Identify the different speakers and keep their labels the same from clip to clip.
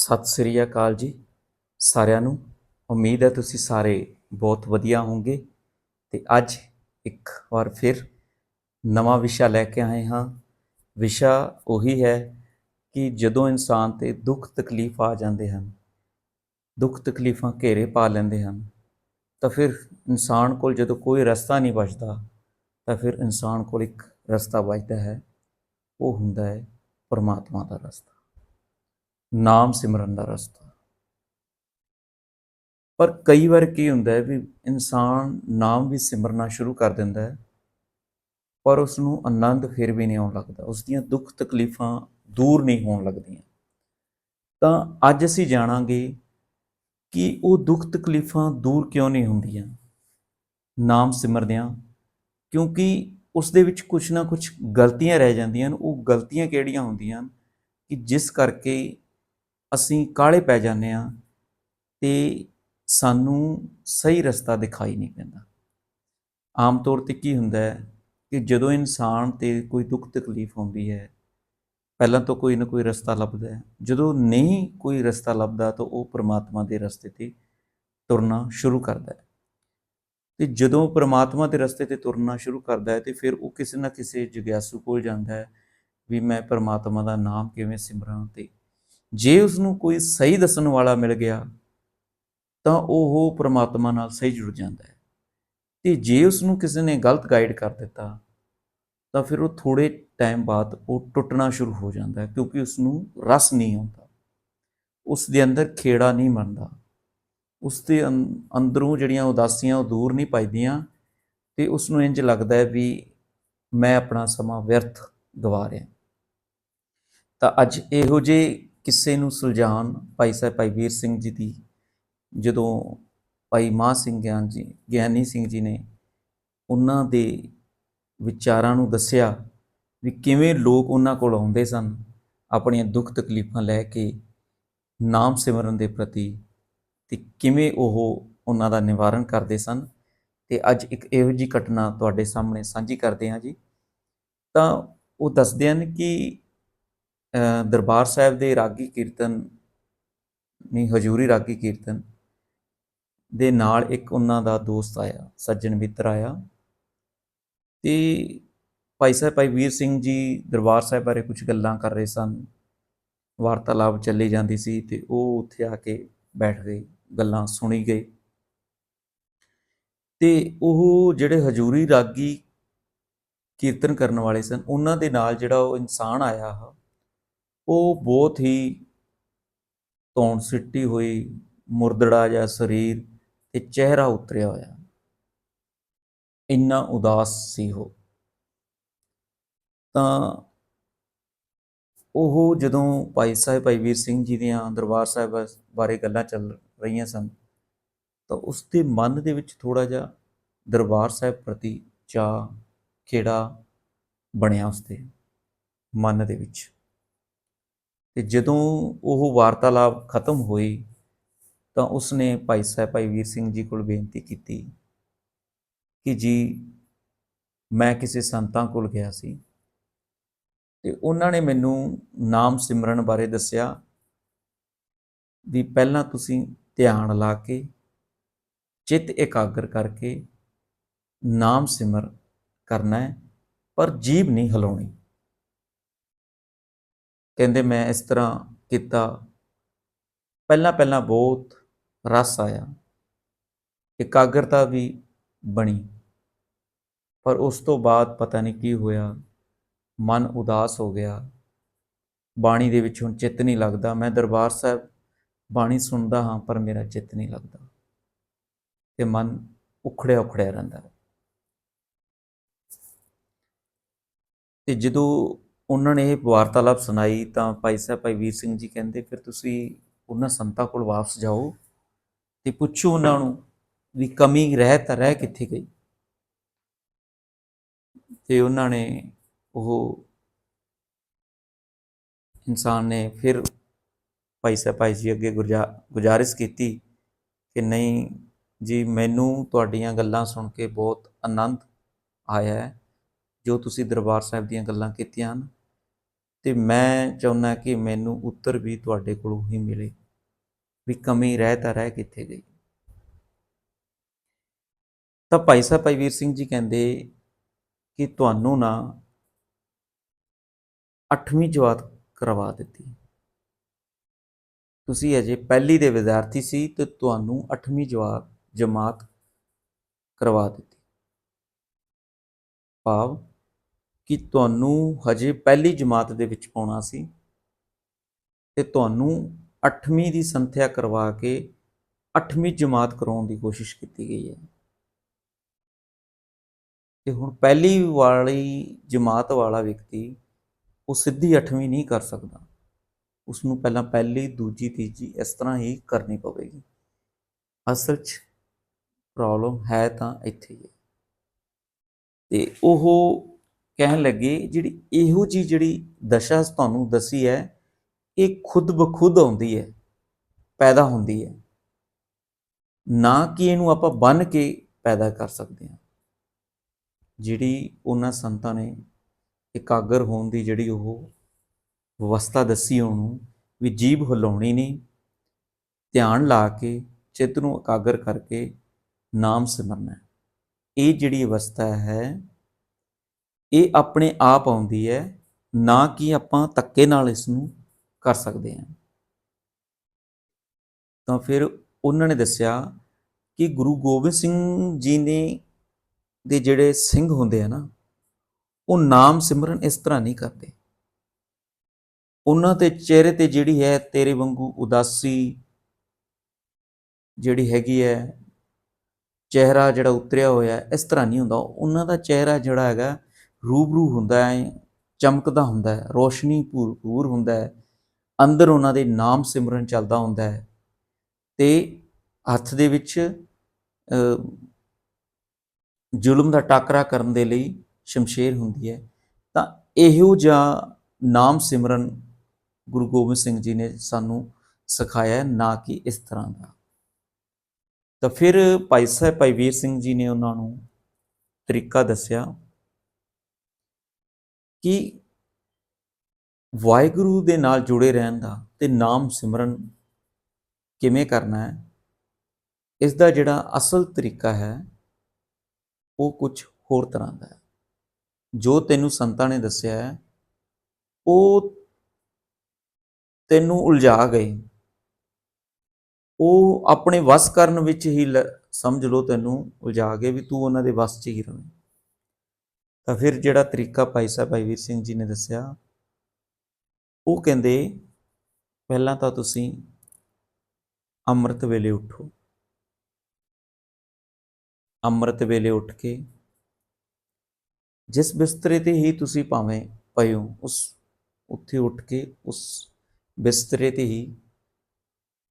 Speaker 1: ਸਤਿ ਸ੍ਰੀ ਅਕਾਲ ਜੀ ਸਾਰਿਆਂ ਨੂੰ। ਉਮੀਦ ਹੈ ਤੁਸੀਂ ਸਾਰੇ ਬਹੁਤ ਵਧੀਆ ਹੋਵੋਗੇ। ਤੇ ਅੱਜ ਇੱਕ ਵਾਰ ਫਿਰ ਨਵਾਂ ਵਿਸ਼ਾ ਲੈ ਕੇ ਆਏ ਹਾਂ। ਵਿਸ਼ਾ ਉਹੀ ਹੈ ਕਿ ਜਦੋਂ ਇਨਸਾਨ ਤੇ ਦੁੱਖ ਤਕਲੀਫ ਆ ਜਾਂਦੇ ਹਨ, ਦੁੱਖ ਤਕਲੀਫਾਂ ਘੇਰੇ ਪਾ ਲੈਂਦੇ ਹਨ, ਤਾਂ ਫਿਰ ਇਨਸਾਨ ਕੋਲ ਜਦੋਂ ਕੋਈ ਰਸਤਾ ਨਹੀਂ ਬਚਦਾ ਤਾਂ ਫਿਰ ਇਨਸਾਨ ਕੋਲ ਇੱਕ ਰਸਤਾ ਬਚਦਾ ਹੈ, ਉਹ ਹੁੰਦਾ ਹੈ ਪਰਮਾਤਮਾ ਦਾ ਰਸਤਾ। ਨਾਮ ਸਿਮਰਨ ਦਾ ਰਸਤਾ। ਪਰ ਕਈ ਵਾਰ ਕੀ ਹੁੰਦਾ ਹੈ ਵੀ ਇਨਸਾਨ ਨਾਮ ਵੀ ਸਿਮਰਨਾ ਸ਼ੁਰੂ ਕਰ ਦਿੰਦਾ ਹੈ, ਪਰ ਉਸ ਨੂੰ ਆਨੰਦ ਫਿਰ ਵੀ ਨਹੀਂ ਆਉਣ ਲੱਗਦਾ। ਉਸ ਦੀਆਂ ਦੁੱਖ ਤਕਲੀਫਾਂ ਦੂਰ ਨਹੀਂ ਹੋਣ ਲੱਗਦੀਆਂ। ਤਾਂ ਅੱਜ ਅਸੀਂ ਜਾਣਾਂਗੇ ਕਿ ਉਹ ਦੁੱਖ ਤਕਲੀਫਾਂ ਦੂਰ ਕਿਉਂ ਨਹੀਂ ਹੁੰਦੀਆਂ? ਨਾਮ ਸਿਮਰਦਿਆਂ, ਕਿਉਂਕਿ ਉਸ ਦੇ ਵਿੱਚ ਕੁਝ ਨਾ ਕੁਝ ਗਲਤੀਆਂ ਰਹਿ ਜਾਂਦੀਆਂ ਹਨ। ਉਹ ਗਲਤੀਆਂ ਕਿਹੜੀਆਂ ਹੁੰਦੀਆਂ ਹਨ? ਕਿ ਜਿਸ ਕਰਕੇ ਅਸੀਂ ਕਾਲੇ ਪੈ ਜਾਂਦੇ ਹਾਂ ਤੇ ਸਾਨੂੰ ਸਹੀ ਰਸਤਾ ਦਿਖਾਈ ਨਹੀਂ ਪੈਂਦਾ। ਆਮ ਤੌਰ ਤੇ ਕੀ ਹੁੰਦਾ ਹੈ ਕਿ ਜਦੋਂ ਇਨਸਾਨ ਤੇ ਕੋਈ ਦੁੱਖ ਤਕਲੀਫ ਹੁੰਦੀ ਹੈ, ਪਹਿਲਾਂ ਤਾਂ ਕੋਈ ਨਾ ਕੋਈ ਰਸਤਾ ਲੱਭਦਾ ਹੈ। ਜਦੋਂ ਨਹੀਂ ਕੋਈ ਰਸਤਾ ਲੱਭਦਾ ਤਾਂ ਉਹ ਪ੍ਰਮਾਤਮਾ ਦੇ ਰਸਤੇ ਤੇ ਤੁਰਨਾ ਸ਼ੁਰੂ ਕਰਦਾ ਹੈ। ਤੇ ਜਦੋਂ ਪ੍ਰਮਾਤਮਾ ਦੇ ਰਸਤੇ ਤੇ ਤੁਰਨਾ ਸ਼ੁਰੂ ਕਰਦਾ ਹੈ ਤੇ ਫਿਰ ਉਹ ਕਿਸੇ ਨਾ ਕਿਸੇ ਜਗਿਆਸੂ ਕੋਲ ਜਾਂਦਾ ਹੈ ਵੀ ਮੈਂ ਪ੍ਰਮਾਤਮਾ ਦਾ ਨਾਮ ਕਿਵੇਂ ਸਿਮਰਾਂ ਤੇ ਜੇ ਉਸ ਨੂੰ ਕੋਈ ਸਹੀ ਦੱਸਣ ਵਾਲਾ ਮਿਲ ਗਿਆ, ਤਾਂ ਉਹ ਪ੍ਰਮਾਤਮਾ ਨਾਲ ਸਹੀ ਜੁੜ ਜਾਂਦਾ ਹੈ। ਤੇ ਜੇ ਉਸ ਨੂੰ ਕਿਸੇ ਨੇ ਗਲਤ ਗਾਈਡ ਕਰ ਦਿੱਤਾ, ਤਾਂ ਫਿਰ ਉਹ ਥੋੜੇ ਟਾਈਮ ਬਾਅਦ ਉਹ ਟੁੱਟਣਾ ਸ਼ੁਰੂ ਹੋ ਜਾਂਦਾ ਹੈ ਕਿਉਂਕਿ ਉਸ ਨੂੰ ਰਸ ਨਹੀਂ ਆਉਂਦਾ। ਉਸ ਦੇ ਅੰਦਰ ਖੇੜਾ ਨਹੀਂ ਮੰਨਦਾ ਉਸ ਦੇ ਅੰ- ਅੰਦਰੋਂ ਜਿਹੜੀਆਂ ਉਦਾਸੀਆਂ ਉਹ ਦੂਰ ਨਹੀਂ ਪਾਈਦੀਆਂ ਤੇ ਉਸ ਨੂੰ ਇੰਜ ਲੱਗਦਾ ਹੈ ਵੀ ਮੈਂ ਆਪਣਾ ਸਮਾਂ ਵਿਅਰਥ ਗਵਾ ਰਿਹਾ। ਤਾਂ ਅੱਜ ਇਹੋ ਜਿਹੇ ਕਿੱਸੇ ਨੂੰ ਸੁਲਝਾਉਣ ਭਾਈ ਸਾਹਿਬ ਭਾਈ ਵੀਰ ਸਿੰਘ ਜੀ ਦੀ, ਜਦੋਂ ਭਾਈ ਮਾਹ ਸਿੰਘ ਗਿਆਨ ਜੀ, ਗਿਆਨੀ ਸਿੰਘ ਜੀ ਨੇ ਉਹਨਾਂ ਦੇ ਵਿਚਾਰਾਂ ਨੂੰ ਦੱਸਿਆ ਵੀ ਕਿਵੇਂ ਲੋਕ ਉਹਨਾਂ ਕੋਲ ਆਉਂਦੇ ਸਨ, ਆਪਣੀਆਂ ਦੁੱਖ ਤਕਲੀਫਾਂ ਲੈ ਕੇ ਨਾਮ ਸਿਮਰਨ ਦੇ ਪ੍ਰਤੀ ਤੇ ਕਿਵੇਂ ਉਹ ਉਹਨਾਂ ਦਾ ਨਿਵਾਰਨ ਕਰਦੇ ਸਨ। ਤੇ ਅੱਜ ਇੱਕ ਇਹੋ ਜਿਹੀ ਘਟਨਾ ਤੁਹਾਡੇ ਸਾਹਮਣੇ ਸਾਂਝੀ ਕਰਦੇ ਹਾਂ ਜੀ। ਤਾਂ ਉਹ ਦੱਸਦੇ ਹਨ ਕਿ ਦਰਬਾਰ ਸਾਹਿਬ ਦੇ ਰਾਗੀ ਕੀਰਤਨ ਨਹੀਂ, ਹਜੂਰੀ ਰਾਗੀ ਕੀਰਤਨ ਦੇ ਨਾਲ ਇੱਕ ਉਹਨਾਂ ਦਾ ਦੋਸਤ ਆਇਆ, ਸੱਜਣ ਮਿੱਤਰ ਆਇਆ ਤੇ ਭਾਈ ਸਾਹਿਬ, ਭਾਈ ਵੀਰ ਸਿੰਘ ਜੀ ਦਰਬਾਰ ਸਾਹਿਬ ਬਾਰੇ ਕੁਝ ਗੱਲਾਂ ਕਰ ਰਹੇ ਸਨ, ਵਾਰਤਾਲਾਪ ਚੱਲੀ ਜਾਂਦੀ ਸੀ ਤੇ ਉਹ ਉੱਥੇ ਆ ਕੇ ਬੈਠ ਗਏ, ਗੱਲਾਂ ਸੁਣੀ ਗਏ ਤੇ ਉਹ ਜਿਹੜੇ ਹਜੂਰੀ ਰਾਗੀ ਕੀਰਤਨ ਕਰਨ ਵਾਲੇ ਸਨ, ਉਹਨਾਂ ਦੇ ਨਾਲ ਜਿਹੜਾ ਉਹ ਇਨਸਾਨ ਆਇਆ ਉਹ ਬਹੁਤ ਹੀ ਧੌਣ ਸਿੱਟੀ ਹੋਈ, ਮੁਰਦੜਾ ਜਿਹਾ ਸਰੀਰ ਤੇ ਚਿਹਰਾ ਉਤਰਿਆ ਹੋਇਆ। ਇੰਨਾ ਉਦਾਸ ਸੀ ਉਹ। ਤਾਂ ਉਹ ਜਦੋਂ ਭਾਈ ਸਾਹਿਬ, ਭਾਈ ਵੀਰ ਸਿੰਘ ਜੀ ਦੀਆਂ ਦਰਬਾਰ ਸਾਹਿਬ ਬਾਰੇ ਗੱਲਾਂ ਚੱਲ ਰਹੀਆਂ ਸਨ, ਤਾਂ ਉਸ ਦੇ ਮਨ ਦੇ ਵਿੱਚ ਥੋੜਾ ਜਿਹਾ ਦਰਬਾਰ ਸਾਹਿਬ ਪ੍ਰਤੀ ਚਾਹ ਖੇੜਾ ਬਣਿਆ ਉਸਦੇ ਮਨ ਦੇ ਵਿੱਚ। ਤੇ ਜਦੋਂ ਉਹ ਵਾਰਤਾਲਾਪ ਖਤਮ ਹੋਈ ਤਾਂ ਉਸਨੇ ਭਾਈ ਸਾਹਿਬ, ਭਾਈ ਵੀਰ ਸਿੰਘ ਜੀ ਕੋਲ ਬੇਨਤੀ ਕੀਤੀ ਕਿ ਜੀ, ਮੈਂ ਕਿਸੇ ਸੰਤਾਂ ਕੋਲ ਗਿਆ ਸੀ ਤੇ ਉਹਨਾਂ ਨੇ ਮੈਨੂੰ ਨਾਮ ਸਿਮਰਨ ਬਾਰੇ ਦੱਸਿਆ ਵੀ ਪਹਿਲਾਂ ਤੁਸੀਂ ਧਿਆਨ ਲਾ ਕੇ, ਚਿੱਤ ਇਕਾਗਰ ਕਰਕੇ ਨਾਮ ਸਿਮਰ ਕਰਨਾ ਹੈ, ਪਰ ਜੀਭ ਨਹੀਂ ਹਿਲਾਉਣੀ। ਕਹਿੰਦੇ ਮੈਂ ਇਸ ਤਰ੍ਹਾਂ ਕੀਤਾ। ਪਹਿਲਾਂ ਪਹਿਲਾਂ ਬਹੁਤ ਰਸ ਆਇਆ। ਇਕਾਗਰਤਾ ਵੀ ਬਣੀ। ਪਰ ਉਸ ਤੋਂ ਬਾਅਦ ਪਤਾ ਨਹੀਂ ਕੀ ਹੋਇਆ। ਮਨ ਉਦਾਸ ਹੋ ਗਿਆ। ਬਾਣੀ ਦੇ ਵਿੱਚ ਹੁਣ ਚਿੱਤ ਨਹੀਂ ਲੱਗਦਾ। ਮੈਂ ਦਰਬਾਰ ਸਾਹਿਬ ਬਾਣੀ ਸੁਣਦਾ ਹਾਂ, ਪਰ ਮੇਰਾ ਚਿੱਤ ਨਹੀਂ ਲੱਗਦਾ। ਤੇ ਮਨ ਉਖੜਿਆ ਉਖੜਿਆ ਰਹਿੰਦਾ। ਹੈ ਤੇ ਜਦੋਂ ਉਹਨਾਂ ਨੇ ਇਹ ਵਾਰਤਾਲਾਪ ਸੁਣਾਈ ਤਾਂ ਭਾਈ ਸਾਹਿਬ, ਭਾਈ ਵੀਰ ਸਿੰਘ ਜੀ ਕਹਿੰਦੇ, ਫਿਰ ਤੁਸੀਂ ਉਹਨਾਂ ਸੰਤਾਂ ਕੋਲ ਵਾਪਸ ਜਾਓ ਤੇ ਪੁੱਛੋ ਉਹਨਾਂ ਨੂੰ ਵੀ ਕਮੀ ਰਹਿ ਤਾਂ ਰਹਿ ਕਿੱਥੇ ਗਈ? ਤੇ ਉਹਨਾਂ ਨੇ ਉਹ ਇਨਸਾਨ ਨੇ ਫਿਰ ਭਾਈ ਸਾਹਿਬ, ਭਾਈ ਜੀ ਅੱਗੇ ਗੁਰਜਾ, ਗੁਜ਼ਾਰਿਸ਼ ਕੀਤੀ ਕਿ ਨਹੀਂ ਜੀ, ਮੈਨੂੰ ਤੁਹਾਡੀਆਂ ਗੱਲਾਂ ਸੁਣ ਕੇ ਬਹੁਤ ਆਨੰਦ ਆਇਆ ਜੋ ਤੁਸੀਂ ਦਰਬਾਰ ਸਾਹਿਬ ਦੀਆਂ ਗੱਲਾਂ ਕੀਤੀਆਂ ਹਨ। ਤੇ ਮੈਂ ਚਾਹੁੰਦਾ ਕਿ ਮੈਨੂੰ ਉੱਤਰ ਵੀ ਤੁਹਾਡੇ ਕੋਲੋਂ ਹੀ ਮਿਲੇ ਵੀ ਕਮੀ ਰਹਿ ਤਾਂ ਰਹਿ ਕਿੱਥੇ ਗਈ। ਤਾਂ ਭਾਈ ਸਾਹਿਬ, ਭਾਈ ਵੀਰ ਸਿੰਘ ਜੀ ਕਹਿੰਦੇ ਕਿ ਤੁਹਾਨੂੰ ਨਾ 8ਵੀਂ ਜਮਾਤ ਕਰਵਾ ਦਿੱਤੀ। ਤੁਸੀਂ ਅਜੇ ਪਹਿਲੀ ਦੇ ਵਿਦਿਆਰਥੀ ਸੀ ਤੇ ਤੁਹਾਨੂੰ 8ਵੀਂ ਜਮਾਤ ਜਮਾਤ ਕਰਵਾ ਦਿੱਤੀ। ਭਾਵ ਕਿ ਤੁਹਾਨੂੰ ਹਜੇ ਪਹਿਲੀ ਜਮਾਤ ਦੇ ਵਿੱਚ ਪਾਉਣਾ ਸੀ ਤੇ ਤੁਹਾਨੂੰ 8ਵੀਂ ਦੀ ਸੰਥਿਆ ਕਰਵਾ ਕੇ 8ਵੀਂ ਜਮਾਤ ਕਰਾਉਣ ਦੀ ਕੋਸ਼ਿਸ਼ ਕੀਤੀ ਗਈ ਹੈ। ਤੇ ਹੁਣ ਪਹਿਲੀ ਵਾਲੀ ਜਮਾਤ ਵਾਲਾ ਵਿਅਕਤੀ ਉਹ ਸਿੱਧੀ 8ਵੀਂ ਨਹੀਂ ਕਰ ਸਕਦਾ। ਉਸ ਨੂੰ ਪਹਿਲਾਂ ਪਹਿਲੀ, ਦੂਜੀ, ਤੀਜੀ ਇਸ ਤਰ੍ਹਾਂ ਹੀ ਕਰਨੀ ਪਵੇਗੀ। ਅਸਲ 'ਚ ਪ੍ਰੋਬਲਮ ਹੈ ਤਾਂ ਇੱਥੇ ਹੀ ਹੈ। ਤੇ ਉਹ ਕਹਿਣ ਲੱਗੇ, ਜਿਹੜੀ ਇਹੋ ਜੀ ਜਿਹੜੀ ਦਸ਼ਾ ਤੁਹਾਨੂੰ ਦਸੀ ਹੈ, ਇਹ ਖੁਦ ਬਖੁਦ ਆਉਂਦੀ ਹੈ, ਪੈਦਾ ਹੁੰਦੀ ਹੈ ਨਾ ਕਿ ਇਹਨੂੰ ਆਪਾਂ ਬੰਨ ਕੇ ਪੈਦਾ ਕਰ ਸਕਦੇ ਹਾਂ ਜਿਹੜੀ ਉਹਨਾਂ ਸੰਤਾਂ ਨੇ ਇਕਾਗਰ ਹੋਣ ਦੀ ਜਿਹੜੀ ਉਹ ਵਿਵਸਥਾ ਦੱਸੀ ਉਹਨੂੰ, ਵੀ ਜੀਭ ਹਿਲਾਉਣੀ ਨਹੀਂ, ਧਿਆਨ ਲਾ ਕੇ, ਚਿੱਤ ਨੂੰ ਇਕਾਗਰ ਕਰਕੇ ਨਾਮ ਸਿਮਰਨਾ ਹੈ। ਇਹ ਜਿਹੜੀ ਅਵਸਥਾ ਹੈ ਇਹ ਆਪਣੇ ਆਪ ਆਉਂਦੀ ਹੈ, ਨਾ ਕਿ ਆਪਾਂ ਧੱਕੇ ਨਾਲ ਇਸ ਨੂੰ ਕਰ ਸਕਦੇ ਹਾਂ। ਤਾਂ ਫਿਰ ਉਹਨਾਂ ਨੇ ਦੱਸਿਆ ਕਿ ਗੁਰੂ ਗੋਬਿੰਦ ਸਿੰਘ ਜੀ ਨੇ ਦੇ ਜਿਹੜੇ ਸਿੰਘ ਹੁੰਦੇ ਆ ਨਾ, ਉਹ ਨਾਮ ਸਿਮਰਨ ਇਸ ਤਰ੍ਹਾਂ ਨਹੀਂ ਕਰਦੇ। ਉਹਨਾਂ ਦੇ ਚਿਹਰੇ ਤੇ ਜਿਹੜੀ ਹੈ, ਤੇਰੇ ਵਾਂਗੂ ਉਦਾਸੀ ਜਿਹੜੀ ਹੈਗੀ ਹੈ, ਚਿਹਰਾ ਜਿਹੜਾ ਉਤਰਿਆ ਹੋਇਆ, ਇਸ ਤਰ੍ਹਾਂ ਨਹੀਂ ਹੁੰਦਾ। ਉਹਨਾਂ ਦਾ ਚਿਹਰਾ ਜਿਹੜਾ ਹੈਗਾ ਰੂਬਰੂ ਹੁੰਦਾ ਹੈ, ਚਮਕਦਾ ਹੁੰਦਾ ਹੈ, ਰੋਸ਼ਨੀ ਭਰਪੂਰ ਹੁੰਦਾ ਹੈ, ਅੰਦਰ ਉਹਨਾਂ ਦੇ ਨਾਮ ਸਿਮਰਨ ਚੱਲਦਾ ਹੁੰਦਾ ਹੈ ਤੇ ਹੱਥ ਦੇ ਵਿੱਚ ਜ਼ੁਲਮ ਦਾ ਟਾਕਰਾ ਕਰਨ ਦੇ ਲਈ ਸ਼ਮਸ਼ੇਰ ਹੁੰਦੀ ਹੈ। ਤਾਂ ਇਹੋ ਜਿਹਾ ਨਾਮ ਸਿਮਰਨ ਗੁਰੂ ਗੋਬਿੰਦ ਸਿੰਘ ਜੀ ਨੇ ਸਾਨੂੰ ਸਿਖਾਇਆ ਨਾ ਕਿ ਇਸ ਤਰ੍ਹਾਂ ਦਾ। ਤਾਂ ਫਿਰ ਭਾਈ ਸਾਹਿਬ, ਭਾਈ ਵੀਰ ਸਿੰਘ ਜੀ ਨੇ ਉਹਨਾਂ ਨੂੰ ਤਰੀਕਾ ਦੱਸਿਆ। ਕਿ ਵਾਹਿਗੁਰੂ ਦੇ ਨਾਲ ਜੁੜੇ ਰਹਿਣ ਦਾ ਤੇ ਨਾਮ ਸਿਮਰਨ ਕਿਵੇਂ ਕਰਨਾ ਹੈ? ਇਸ ਦਾ ਜਿਹੜਾ ਅਸਲ ਤਰੀਕਾ ਹੈ, ਉਹ ਕੁਝ ਹੋਰ ਤਰ੍ਹਾਂ ਦਾ ਹੈ। ਜੋ ਤੈਨੂੰ ਸੰਤਾਂ ਨੇ ਦੱਸਿਆ ਹੈ, ਉਹ ਤੈਨੂੰ ਉਲਝਾ ਗਏ। ਉਹ ਆਪਣੇ ਵਸ ਕਰਨ ਵਿੱਚ ਹੀ ਲ- ਸਮਝ ਲਓ ਤੈਨੂੰ ਉਲਝਾ ਗਏ ਵੀ ਤੂੰ ਉਹਨਾਂ ਦੇ ਵਸ 'ਚ ਹੀ ਰਵੇਂ। ਤਾਂ ਫਿਰ ਜਿਹੜਾ ਤਰੀਕਾ ਭਾਈ ਸਾਹਿਬ, ਭਾਈ ਵੀਰ ਸਿੰਘ ਜੀ ਨੇ ਦੱਸਿਆ, ਉਹ ਕਹਿੰਦੇ, ਪਹਿਲਾਂ ਤਾਂ ਤੁਸੀਂ ਅੰਮ੍ਰਿਤ ਵੇਲੇ ਉਠੋ। ਅੰਮ੍ਰਿਤ ਵੇਲੇ ਉੱਠ ਕੇ ਜਿਸ ਬਿਸਤਰੇ ਤੇ ਹੀ ਤੁਸੀਂ ਭਾਵੇਂ ਪਏ ਹੋ, ਉਸ ਉੱਥੇ ਉੱਠ ਕੇ ਉਸ ਬਿਸਤਰੇ ਤੇ ਹੀ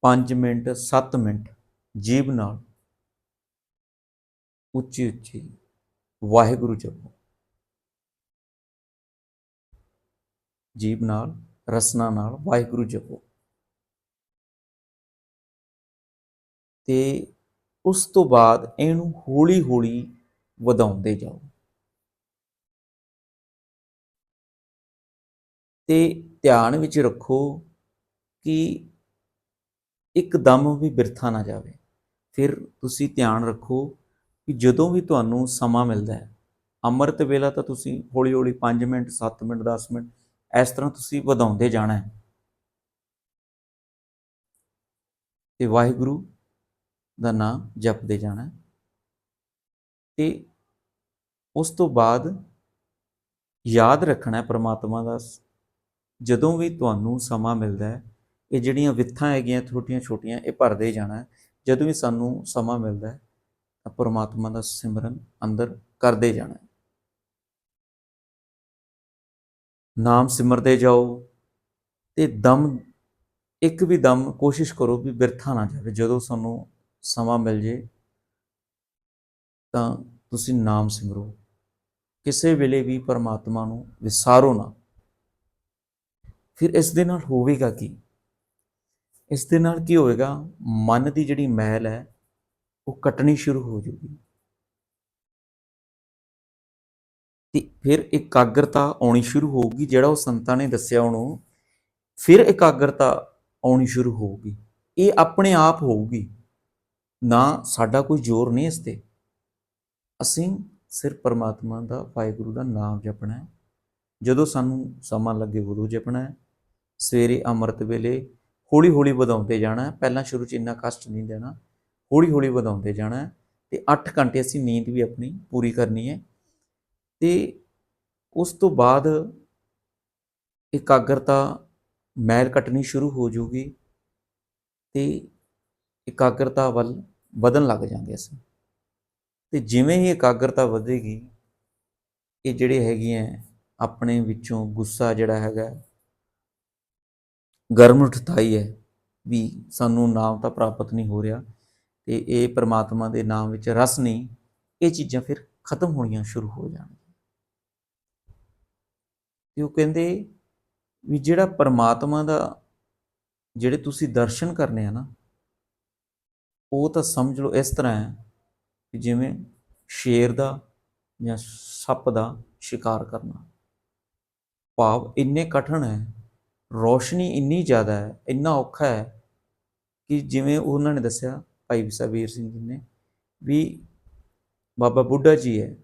Speaker 1: 5 ਮਿੰਟ 7 ਮਿੰਟ ਜੀਭ ਨਾਲ ਉੱਚੀ ਉੱਚੀ ਵਾਹਿਗੁਰੂ ਜਪੋ। ਜੀਭ ਨਾਲ, ਰਸਨਾ ਨਾਲ, ਵਾਹਿਗੁਰੂ ਜਪੋ ਤੇ ਉਸ ਤੋਂ ਬਾਅਦ ਇਹਨੂੰ ਹੌਲੀ ਹੌਲੀ ਵਧਾਉਂਦੇ ਜਾਓ। ਤੇ ਧਿਆਨ ਵਿੱਚ ਰੱਖੋ ਕਿ ਇੱਕਦਮ ਵੀ ਬਿਰਥਾ ਨਾ ਜਾਵੇ। ਫਿਰ ਤੁਸੀਂ ਧਿਆਨ ਰੱਖੋ ਕਿ ਜਦੋਂ ਵੀ ਤੁਹਾਨੂੰ ਸਮਾਂ ਮਿਲਦਾ ਹੈ, ਅੰਮ੍ਰਿਤ ਵੇਲਾ ਤਾਂ ਤੁਸੀਂ ਹੌਲੀ ਹੌਲੀ 5 ਮਿੰਟ 7 ਮਿੰਟ 10 ਮਿੰਟ ਇਸ ਤਰ੍ਹਾਂ ਤੁਸੀਂ ਵਧਾਉਂਦੇ ਜਾਣਾ ਹੈ। ਤੇ ਵਾਹਿਗੁਰੂ ਦਾ ਨਾਮ ਜਪਦੇ ਜਾਣਾ ਹੈ। ਤੇ ਉਸ ਤੋਂ ਬਾਅਦ ਯਾਦ ਰੱਖਣਾ ਹੈ ਪ੍ਰਮਾਤਮਾ ਦਾ। ਜਦੋਂ ਵੀ ਤੁਹਾਨੂੰ ਸਮਾਂ ਮਿਲਦਾ ਹੈ, ਇਹ ਜਿਹੜੀਆਂ ਵਿਥਾਂ ਹੈਗੀਆਂ, ਛੋਟੀਆਂ ਛੋਟੀਆਂ, ਇਹ ਭਰਦੇ ਜਾਣਾ ਜਦੋਂ ਵੀ ਸਾਨੂੰ ਸਮਾਂ ਮਿਲਦਾ ਹੈ, ਤਾਂ ਪ੍ਰਮਾਤਮਾ ਦਾ ਸਿਮਰਨ ਅੰਦਰ ਕਰਦੇ ਜਾਣਾ ਨਾਮ ਸਿਮਰਦੇ ਜਾਓ ਤੇ ਦਮ, ਇੱਕ ਵੀ ਦਮ ਕੋਸ਼ਿਸ਼ ਕਰੋ ਵੀ ਬਿਰਥਾ ਨਾ ਜਾਵੇ। ਜਦੋਂ ਸਾਨੂੰ ਸਮਾਂ ਮਿਲ ਜੇ, ਤਾਂ ਤੁਸੀਂ ਨਾਮ ਸਿਮਰੋ। ਕਿਸੇ ਵੇਲੇ ਵੀ ਪਰਮਾਤਮਾ ਨੂੰ ਵਿਸਾਰੋ ਨਾ। ਫਿਰ ਇਸ ਦੇ ਨਾਲ ਹੋਵੇਗਾ ਕੀ? ਇਸ ਦੇ ਨਾਲ ਕੀ ਹੋਵੇਗਾ? ਮਨ ਦੀ ਜਿਹੜੀ ਮੈਲ ਹੈ, ਉਹ ਕੱਟਣੀ ਸ਼ੁਰੂ ਹੋ ਜੂਗੀ। ਤੇ ਫਿਰ ਇਕਾਗਰਤਾ ਆਉਣੀ ਸ਼ੁਰੂ ਹੋਊਗੀ, ਜਿਹੜਾ ਉਹ ਸੰਤਾਂ ਨੇ ਦੱਸਿਆ ਉਹਨੂੰ, ਫਿਰ ਇਕਾਗਰਤਾ ਆਉਣੀ ਸ਼ੁਰੂ ਹੋਊਗੀ। ਇਹ ਆਪਣੇ ਆਪ ਹੋਊਗੀ। ਨਾ ਸਾਡਾ ਕੋਈ ਜ਼ੋਰ ਨਹੀਂ ਇਸ ਤੇ। ਅਸੀਂ ਸਿਰਫ ਪਰਮਾਤਮਾ ਦਾ, ਵਾਹਿਗੁਰੂ ਦਾ ਨਾਮ ਜਪਣਾ ਹੈ। ਜਦੋਂ ਸਾਨੂੰ ਸਮਾਂ ਲੱਗੇ ਉਦੋਂ ਜਪਣਾ ਹੈ। ਸਵੇਰੇ ਅੰਮ੍ਰਿਤ ਵੇਲੇ ਹੌਲੀ ਹੌਲੀ ਵਧਾਉਂਦੇ ਜਾਣਾ ਪਹਿਲਾਂ ਸ਼ੁਰੂ 'ਚ ਇੰਨਾ ਕਸ਼ਟ ਨਹੀਂ ਦੇਣਾ। ਹੌਲੀ ਹੌਲੀ ਵਧਾਉਂਦੇ ਜਾਣਾ ਹੈ। ਤੇ 8 ਘੰਟੇ ਅਸੀਂ ਨੀਂਦ ਵੀ ਆਪਣੀ ਪੂਰੀ ਕਰਨੀ ਹੈ। ਤੇ ਉਸ ਤੋਂ ਬਾਅਦ ਇਕਾਗਰਤਾ ਮੈਲ ਕੱਟਣੀ ਸ਼ੁਰੂ ਹੋ ਜੂਗੀ ਤੇ ਇਕਾਗਰਤਾ ਵੱਲ ਵਧਣ ਲੱਗ ਜਾਂਗੇ ਅਸੀਂ। ਤੇ ਜਿਵੇਂ ਹੀ ਇਕਾਗਰਤਾ ਵਧੇਗੀ, ਇਹ ਜਿਹੜੇ ਹੈਗੀਆਂ ਆਪਣੇ ਵਿੱਚੋਂ ਗੁੱਸਾ ਜਿਹੜਾ ਹੈਗਾ, ਗਰਮ ਉਠਤਾਈ ਹੈ ਵੀ ਸਾਨੂੰ ਨਾਮ ਤਾਂ ਪ੍ਰਾਪਤ ਨਹੀਂ ਹੋ ਰਿਹਾ ਤੇ ਇਹ ਪ੍ਰਮਾਤਮਾ ਦੇ ਨਾਮ ਵਿੱਚ ਰਸ ਨਹੀਂ, ਇਹ ਚੀਜ਼ਾਂ ਫਿਰ ਖਤਮ ਹੋਣੀਆਂ ਸ਼ੁਰੂ ਹੋ ਜਾਣਗੀਆਂ। ਕਿ ਉਹ ਕਹਿੰਦੇ ਵੀ ਜਿਹੜਾ ਪਰਮਾਤਮਾ ਦਾ ਜਿਹੜੇ ਤੁਸੀਂ ਦਰਸ਼ਨ ਕਰਨੇ ਆ ਨਾ, ਉਹ ਤਾਂ ਸਮਝ ਲਓ ਇਸ ਤਰ੍ਹਾਂ ਹੈ ਕਿ ਜਿਵੇਂ ਸ਼ੇਰ ਦਾ ਜਾਂ ਸੱਪ ਦਾ ਸ਼ਿਕਾਰ ਕਰਨਾ। ਭਾਵ ਇੰਨੇ ਕਠਿਨ ਹੈ, ਰੋਸ਼ਨੀ ਇੰਨੀ ਜ਼ਿਆਦਾ ਹੈ, ਇੰਨਾ ਔਖਾ ਹੈ ਕਿ ਜਿਵੇਂ ਉਹਨਾਂ ਨੇ ਦੱਸਿਆ ਭਾਈ ਵਿਸਾਵੀਰ ਸਿੰਘ ਜੀ ਨੇ ਵੀ ਬਾਬਾ ਬੁੱਢਾ ਜੀ ਹੈ।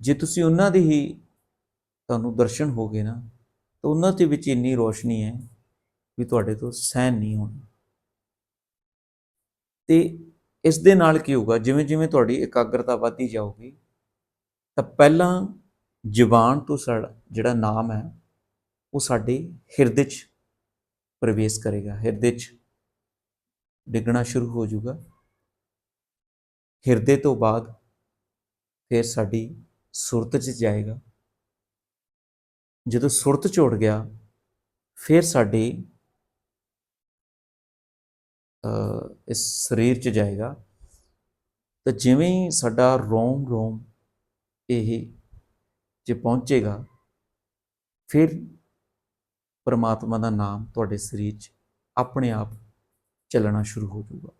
Speaker 1: ਜੇ ਤੁਸੀਂ ਉਹਨਾਂ ਦੀ ਹੀ ਤੁਹਾਨੂੰ ਦਰਸ਼ਨ ਹੋ ਗਏ ਨਾ, ਤਾਂ ਉਹਨਾਂ ਦੇ ਵਿੱਚ ਇੰਨੀ ਰੋਸ਼ਨੀ ਹੈ ਵੀ ਤੁਹਾਡੇ ਤੋਂ ਸਹਿਨ ਨਹੀਂ ਹੋਣੀ। ਤੇ ਇਸ ਦੇ ਨਾਲ ਕੀ ਹੋਊਗਾ, ਜਿਵੇਂ ਜਿਵੇਂ ਤੁਹਾਡੀ ਇਕਾਗਰਤਾ ਵਧਦੀ ਜਾਊਗੀ, ਤਾਂ ਪਹਿਲਾਂ ਜ਼ੁਬਾਨ ਤੋਂ ਸਾਡਾ ਜਿਹੜਾ ਨਾਮ ਹੈ, ਉਹ ਸਾਡੇ ਹਿਰਦੇ 'ਚ ਪ੍ਰਵੇਸ਼ ਕਰੇਗਾ। ਹਿਰਦੇ 'ਚ ਡਿੱਗਣਾ ਸ਼ੁਰੂ ਹੋ ਜਾਊਗਾ। ਹਿਰਦੇ ਤੋਂ ਬਾਅਦ ਫਿਰ ਸਾਡੀ ਸੁਰਤ 'ਚ ਜਾਏਗਾ। ਜਦੋਂ ਸੁਰਤ ਝੋੜ ਗਿਆ, ਫਿਰ ਸਾਡੇ ਇਸ ਸਰੀਰ 'ਚ ਜਾਏਗਾ। ਤਾਂ ਜਿਵੇਂ ਸਾਡਾ ਰੋਮ ਰੋਮ ਇਹ ਜੇ ਪਹੁੰਚੇਗਾ, ਫਿਰ ਪਰਮਾਤਮਾ ਦਾ ਨਾਮ ਤੁਹਾਡੇ ਸਰੀਰ 'ਚ ਆਪਣੇ ਆਪ ਚੱਲਣਾ ਸ਼ੁਰੂ ਹੋ ਜਾਊਗਾ।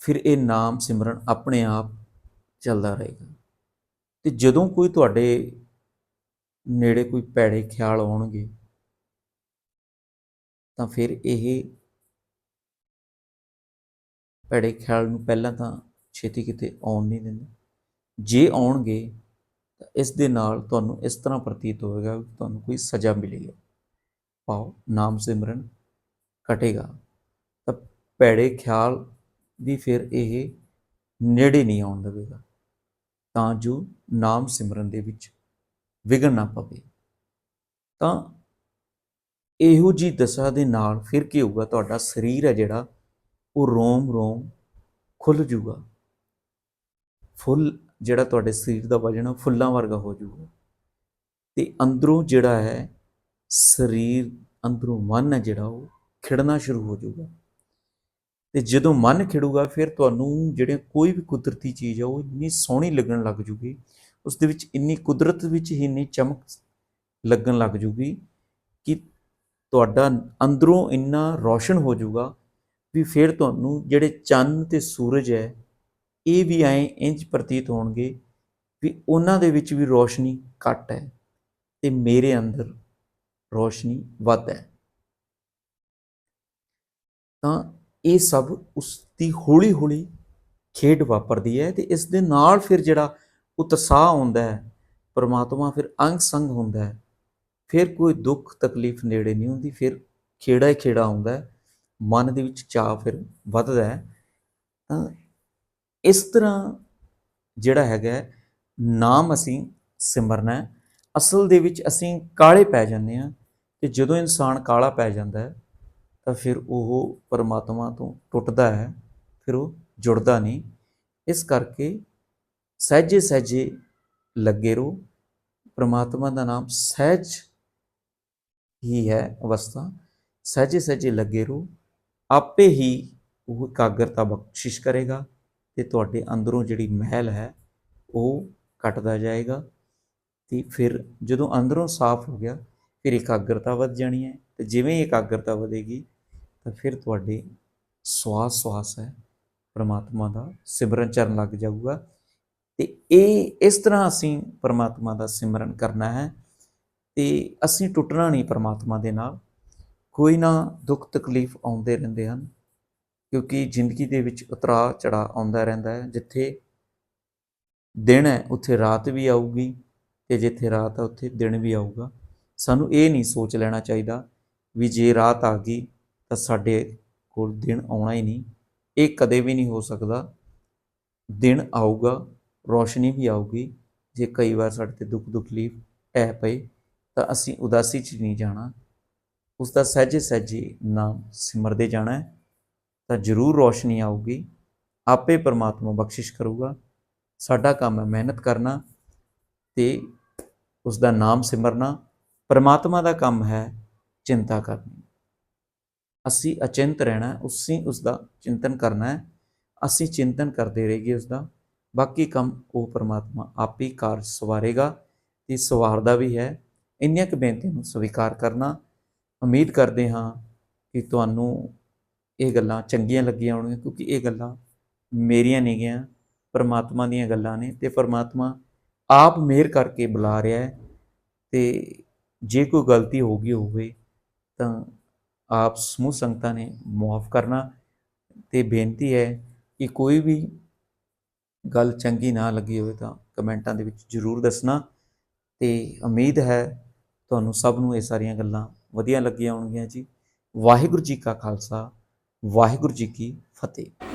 Speaker 1: ਫਿਰ ਇਹ ਨਾਮ ਸਿਮਰਨ ਆਪਣੇ ਆਪ ਚੱਲਦਾ ਰਹੇਗਾ। ਤੇ ਜਦੋਂ ਕੋਈ ਤੁਹਾਡੇ ਨੇੜੇ ਕੋਈ ਭੈੜੇ ਖਿਆਲ ਆਉਣਗੇ, ਤਾਂ ਫਿਰ ਇਹ ਭੈੜੇ ਖਿਆਲ ਨੂੰ ਪਹਿਲਾਂ ਤਾਂ ਛੇਤੀ ਕਿਤੇ ਆਉਣ ਨਹੀਂ ਦਿੰਦੇ। ਜੇ ਆਉਣਗੇ, ਤਾਂ ਇਸ ਦੇ ਨਾਲ ਤੁਹਾਨੂੰ ਇਸ ਤਰ੍ਹਾਂ ਪ੍ਰਤੀਤ ਹੋਵੇਗਾ ਕਿ ਤੁਹਾਨੂੰ ਕੋਈ ਸਜ਼ਾ ਮਿਲੇਗੀ। ਪਾਓ, ਨਾਮ ਸਿਮਰਨ ਕਟੇਗਾ ਤਾਂ ਭੈੜੇ ਖਿਆਲ ਵੀ ਫਿਰ ਇਹ ਨੇੜੇ ਨਹੀਂ ਆਉਣ ਦੇਵੇਗਾ। ਤਾਂ ਜੋ ਨਾਮ ਸਿਮਰਨ ਦੇ ਵਿੱਚ ਵਿਘਨ ਨਾ ਪਵੇ। ਤਾਂ ਇਹੋ ਜੀ ਦਸ਼ਾ ਦੇ ਨਾਲ ਫਿਰ ਕੀ ਹੋਊਗਾ? ਤੁਹਾਡਾ ਸਰੀਰ ਹੈ ਜਿਹੜਾ, ਉਹ ਰੋਮ ਰੋਮ ਖੁੱਲ ਜੂਗਾ। ਫੁੱਲ ਜਿਹੜਾ ਤੁਹਾਡੇ ਸਰੀਰ ਦਾ ਵਜਨ ਹੈ ਫੁੱਲਾਂ ਵਰਗਾ ਹੋ ਜੂਗਾ। ਤੇ ਅੰਦਰੋਂ ਜਿਹੜਾ ਹੈ, ਸਰੀਰ ਅੰਦਰੋਂ ਮਨ ਹੈ ਜਿਹੜਾ, ਉਹ ਖਿੜਨਾ ਸ਼ੁਰੂ ਹੋ ਜਾਊਗਾ ਤੇ ਜਦੋਂ ਮਨ ਖਿੜੂਗਾ, ਫਿਰ ਤੁਹਾਨੂੰ ਜਿਹੜੇ ਕੋਈ ਵੀ ਕੁਦਰਤੀ ਚੀਜ਼ ਆ, ਉਹ ਇੰਨੀ ਸੋਹਣੀ ਲੱਗਣ ਲੱਗ ਜੂਗੀ। ਉਸ ਦੇ ਵਿੱਚ ਇੰਨੀ ਕੁਦਰਤ ਵਿੱਚ ਹੀ ਇੰਨੀ ਚਮਕ ਲੱਗਣ ਲੱਗ ਜੂਗੀ ਕਿ ਤੁਹਾਡਾ ਅੰਦਰੋਂ ਇੰਨਾ ਰੌਸ਼ਨ ਹੋ ਜਾਊਗਾ ਵੀ ਫਿਰ ਤੁਹਾਨੂੰ ਜਿਹੜੇ ਚੰਨ ਤੇ ਸੂਰਜ ਹੈ, ਇਹ ਵੀ ਐਂ ਇੰਜ ਪ੍ਰਤੀਤ ਹੋਣਗੇ ਵੀ ਉਹਨਾਂ ਦੇ ਵਿੱਚ ਵੀ ਰੋਸ਼ਨੀ ਘੱਟ ਹੈ ਤੇ ਮੇਰੇ ਅੰਦਰ ਰੋਸ਼ਨੀ ਵੱਧ ਹੈ। ਤਾਂ ਇਹ ਸਭ ਉਸ ਦੀ ਹੌਲੀ ਹੌਲੀ ਖੇਡ ਵਾਪਰਦੀ ਹੈ ਤੇ ਇਸ ਦੇ ਨਾਲ ਫਿਰ ਜਿਹੜਾ ਉਤਸ਼ਾਹ ਆਉਂਦਾ ਹੈ, ਪਰਮਾਤਮਾ ਫਿਰ ਅੰਗ ਸੰਗ ਹੁੰਦਾ ਹੈ, ਫਿਰ ਕੋਈ ਦੁੱਖ ਤਕਲੀਫ ਨੇੜੇ ਨਹੀਂ ਹੁੰਦੀ, ਫਿਰ ਖੇੜਾ ਹੀ ਖੇੜਾ ਆਉਂਦਾ ਹੈ, ਮਨ ਦੇ ਵਿੱਚ ਚਾਹ ਫਿਰ ਵੱਧਦਾ ਹੈ। ਤਾਂ ਇਸ ਤਰ੍ਹਾਂ ਜਿਹੜਾ ਹੈਗਾ ਨਾਮ ਅਸੀਂ ਸਿਮਰਨਾ ਅਸਲ ਦੇ ਵਿੱਚ ਅਸੀਂ ਕਾਲੇ ਪੈ ਜਾਂਦੇ ਹਾਂ ਕਿ ਜਦੋਂ ਇਨਸਾਨ ਕਾਲਾ ਪੈ ਜਾਂਦਾ ਹੈ ਤਾਂ ਫਿਰ ਉਹ ਪਰਮਾਤਮਾ ਤੋਂ ਟੁੱਟਦਾ ਹੈ, ਫਿਰ ਉਹ ਜੁੜਦਾ ਨਹੀਂ। ਇਸ ਕਰਕੇ ਸਹਿਜੇ ਸਹਿਜੇ ਲੱਗੇ ਰਹੋ। ਪਰਮਾਤਮਾ ਦਾ ਨਾਮ ਸਹਿਜ ਹੀ ਹੈ ਅਵਸਥਾ। ਸਹਿਜੇ ਸਹਿਜੇ ਲੱਗੇ ਰਹੋ। ਆਪੇ ਹੀ ਉਹ ਇਕਾਗਰਤਾ ਬਖਸ਼ਿਸ਼ ਕਰੇਗਾ ਤੇ ਤੁਹਾਡੇ ਅੰਦਰੋਂ ਜਿਹੜੀ ਮਹਿਲ ਹੈ, ਉਹ ਘਟਦਾ ਜਾਏਗਾ। ਤੇ ਫਿਰ ਜਦੋਂ ਅੰਦਰੋਂ ਸਾਫ਼ ਹੋ ਗਿਆ, ਫਿਰ ਇਕਾਗਰਤਾ ਵੱਧ ਜਾਣੀ ਹੈ। ਤੇ ਜਿਵੇਂ ਇਕਾਗਰਤਾ ਵਧੇਗੀ ਤਾਂ ਫਿਰ ਤੁਹਾਡੇ ਸਵਾਸ ਸਵਾਸ ਹੈ, ਪਰਮਾਤਮਾ ਦਾ ਸਿਮਰਨ ਚਰਨ ਲੱਗ ਜਾਊਗਾ। ਤੇ ਇਹ, ਇਸ ਤਰ੍ਹਾਂ ਅਸੀਂ ਪਰਮਾਤਮਾ ਦਾ ਸਿਮਰਨ ਕਰਨਾ ਹੈ ਤੇ ਅਸੀਂ ਟੁੱਟਣਾ ਨਹੀਂ ਪਰਮਾਤਮਾ ਦੇ ਨਾਲ। ਕੋਈ ਨਾ ਦੁੱਖ ਤਕਲੀਫ ਆਉਂਦੇ ਰਹਿੰਦੇ ਹਨ, ਕਿਉਂਕਿ ਜ਼ਿੰਦਗੀ ਦੇ ਵਿੱਚ ਉਤਰਾਅ ਚੜਾ ਆਉਂਦਾ ਰਹਿੰਦਾ ਹੈ। ਜਿੱਥੇ ਦਿਨ ਹੈ, ਉੱਥੇ ਰਾਤ ਵੀ ਆਊਗੀ ਤੇ ਜਿੱਥੇ ਰਾਤ ਹੈ, ਉੱਥੇ ਦਿਨ ਵੀ ਆਊਗਾ। ਸਾਨੂੰ ਇਹ ਨਹੀਂ ਸੋਚ ਲੈਣਾ ਚਾਹੀਦਾ ਵੀ ਜੇ ਰਾਤ ਆ ਗਈ ਤਾਂ ਸਾਡੇ ਕੋਲ ਦਿਨ ਆਉਣਾ ਹੀ ਨਹੀਂ। ਇਹ ਕਦੇ ਵੀ ਨਹੀਂ ਹੋ ਸਕਦਾ। ਦਿਨ ਆਊਗਾ, ਰੋਸ਼ਨੀ ਵੀ ਆਊਗੀ। ਜੇ ਕਈ ਵਾਰ ਸਾਡੇ ਤੇ ਦੁੱਖ ਦੁਖਲੀਫ ਟਹਿ ਪਏ, ਤਾਂ ਅਸੀਂ ਉਦਾਸੀ 'ਚ ਨਹੀਂ ਜਾਣਾ। ਉਸ ਦਾ ਸਹਿਜੇ ਸਹਿਜੇ ਨਾਮ ਸਿਮਰਦੇ ਜਾਣਾ ਹੈ। ਤਾਂ ਜ਼ਰੂਰ ਰੋਸ਼ਨੀ ਆਊਗੀ। ਆਪੇ ਪਰਮਾਤਮਾ ਬਖਸ਼ਿਸ਼ ਕਰੂਗਾ। ਸਾਡਾ ਕੰਮ ਹੈ ਮਿਹਨਤ ਕਰਨਾ ਤੇ ਉਸ ਦਾ ਨਾਮ ਸਿਮਰਨਾ। ਪਰਮਾਤਮਾ ਦਾ ਕੰਮ ਹੈ ਚਿੰਤਾ ਕਰਨੀ। ਅਸੀਂ ਅਚਿੰਤ ਰਹਿਣਾ ਹੈ, ਉਸੇ ਚਿੰਤਨ ਕਰਨਾ ਹੈ ਅਸੀਂ ਚਿੰਤਨ ਕਰਦੇ ਰਹੀਏ ਉਸਦਾ। ਬਾਕੀ ਕੰਮ ਉਹ ਪਰਮਾਤਮਾ ਆਪ ਹੀ ਕਾਰ ਸਵਾਰੇਗਾ ਤੇ ਸਵਾਰਦਾ ਵੀ ਹੈ। ਇੰਨੀਆਂ ਕੁ ਬੇਨਤੀਆਂ ਨੂੰ ਸਵੀਕਾਰ ਕਰਨਾ। ਉਮੀਦ ਕਰਦੇ ਹਾਂ ਕਿ ਤੁਹਾਨੂੰ ਇਹ ਗੱਲਾਂ ਚੰਗੀਆਂ ਲੱਗੀਆਂ ਹੋਣਗੀਆਂ ਕਿਉਂਕਿ ਇਹ ਗੱਲਾਂ ਮੇਰੀਆਂ ਨਹੀਂ ਗੀਆਂ ਪਰਮਾਤਮਾ ਦੀਆਂ ਗੱਲਾਂ ਨੇ ਤੇ ਪਰਮਾਤਮਾ ਆਪ ਮਿਹਰ ਕਰਕੇ ਬੁਲਾ ਰਿਹਾ ਹੈ ਤੇ ਜੇ ਕੋਈ ਗਲਤੀ ਹੋ ਗਈ ਹੋਵੇ ਤਾਂ ਆਪ ਸਮੂਹ ਸੰਗਤਾਂ ਨੇ ਮੁਆਫ ਕਰਨਾ ਤੇ ਬੇਨਤੀ ਹੈ ਕਿ ਕੋਈ ਵੀ ਗੱਲ ਚੰਗੀ ਨਾ ਲੱਗੀ ਹੋਵੇ ਤਾਂ ਕਮੈਂਟਾਂ ਦੇ ਵਿੱਚ ਜਰੂਰ ਦੱਸਣਾ ਤੇ ਉਮੀਦ ਹੈ ਤੁਹਾਨੂੰ ਸਭ ਨੂੰ ਇਹ ਸਾਰੀਆਂ ਗੱਲਾਂ ਵਧੀਆ ਲੱਗੀਆਂ ਹੋਣਗੀਆਂ ਜੀ। ਵਾਹਿਗੁਰੂ ਜੀ ਕਾ ਖਾਲਸਾ, ਵਾਹਿਗੁਰੂ ਜੀ ਕੀ ਫਤਿਹ।